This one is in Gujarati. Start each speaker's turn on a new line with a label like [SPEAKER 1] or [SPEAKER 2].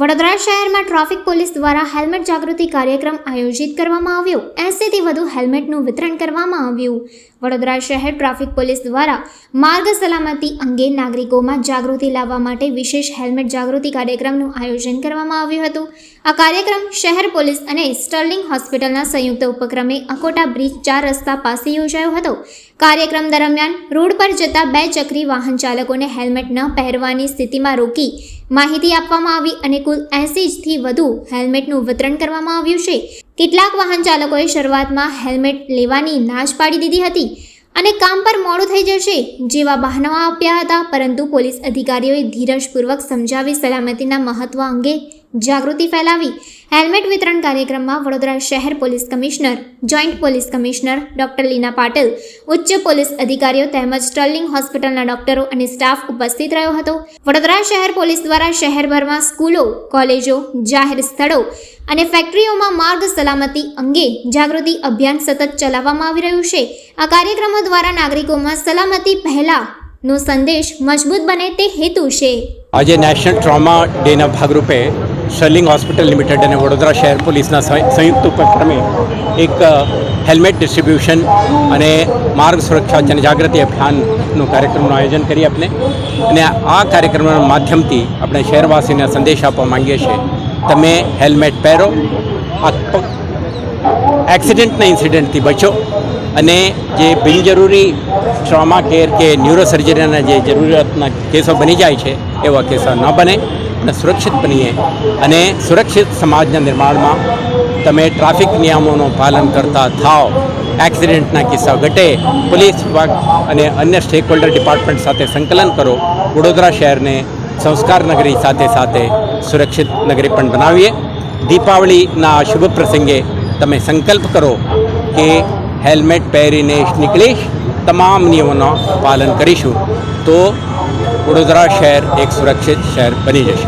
[SPEAKER 1] વડોદરા શહેરમાં ટ્રાફિક પોલીસ દ્વારા હેલ્મેટ જાગૃતિ કાર્યક્રમ આયોજિત કરવામાં આવ્યો. એંસીથી વધુ હેલ્મેટનું વિતરણ કરવામાં આવ્યું. વડોદરા શહેર ટ્રાફિક પોલીસ દ્વારા માર્ગ સલામતી અંગે નાગરિકોમાં જાગૃતિ લાવવા માટે વિશેષ હેલ્મેટ જાગૃતિ કાર્યક્રમનું આયોજન કરવામાં આવ્યું હતું. આ કાર્યક્રમ શહેર પોલીસ અને સ્ટર્લિંગ હોસ્પિટલના સંયુક્ત ઉપક્રમે અકોટા બ્રિજ ચાર રસ્તા પાસે યોજાયો હતો. કાર્યક્રમ દરમિયાન રોડ પર જતા બે ચક્રી વાહન ચાલકોને હેલ્મેટ ન પહેરવાની સ્થિતિમાં રોકી માહિતી આપવામાં આવી અને કુલ એંસીથી વધુ હેલ્મેટનું વિતરણ કરવામાં આવ્યું છે. કેટલાક વાહન ચાલકોએ શરૂઆતમાં હેલ્મેટ લેવાની નાશ પાડી દીધી હતી અને કામ પર મોડું થઈ જશે જેવા બહાનાઓ આપ્યા હતા, પરંતુ પોલીસ અધિકારીઓએ ધીરજપૂર્વક સમજાવી સલામતીના મહત્વ અંગે જાગૃતિ ફેલાવી હેલ્મેટ વિતરણ કાર્યક્રમમાં વડોદરા શહેર police commissioner, joint police commissioner doctor Leena Patil, ઉચ્ચ પોલીસ અધિકારીઓ તેમજ સ્ટર્લિંગ હોસ્પિટલના ડોક્ટરો અને સ્ટાફ ઉપસ્થિત રહ્યો હતો. વડોદરા શહેર પોલીસ દ્વારા શહેરભરમાં સ્કૂલો, કોલેજો, જાહેર સ્થળો અને ફેક્ટરીઓમાં માર્ગ સલામતી અંગે જાગૃતિ અભિયાન સતત ચલાવવામાં આવી રહ્યું છે. આ કાર્યક્રમો દ્વારા નાગરિકોમાં સલામતી પહેલાનો સંદેશ મજબૂત બને તે હેતુ છે.
[SPEAKER 2] આજે નેશનલ ટ્રોમા ડેના ભાગરૂપે શર્લિંગ હોસ્પિટલ લિમિટેડ અને વડોદરા શહેર પોલીસના સંય- સંયુક્ત ઉપક્રમે એક હેલ્મેટ ડિસ્ટ્રીબ્યુશન અને માર્ગ સુરક્ષા જનજાગૃતિ અભિયાનનું કાર્યક્રમનું આયોજન કરી આપણે અને આ કાર્યક્રમના માધ્યમથી આપણે શહેરવાસીને સંદેશ આપવા માંગીએ છીએ. તમે હેલ્મેટ પહેરો એક્સિડન્ટના ઇન્સિડન્ટથી બચો અને જે બિનજરૂરી ટ્રોમા, કેર કે ન્યુરોસર્જરીના જે જરૂરિયાતના કેસો બની જાય છે, એવા કેસો ન બને. અને સુરક્ષિત બનીએ અને સુરક્ષિત સમાજના નિર્માણમાં તમે ટ્રાફિક નિયમોનું પાલન કરતા થાઓ. એક્સિડન્ટના કિસ્સા ઘટે, પોલીસ વિભાગ અને અન્ય સ્ટેક હોલ્ડર ડિપાર્ટમેન્ટ સાથે સંકલન કરો. વડોદરા શહેરને સંસ્કાર નગરી સાથે સાથે સુરક્ષિત નગરી પણ બનાવીએ. દીપાવલીના શુભ પ્રસંગે તમે સંકલ્પ કરો કે હેલ્મેટ પહેરીને નીકળીશ. તમામ નિયમોનું પાલન કરીશું. તો વડોદરા શહેર એક સુરક્ષિત શહેર બની જશે.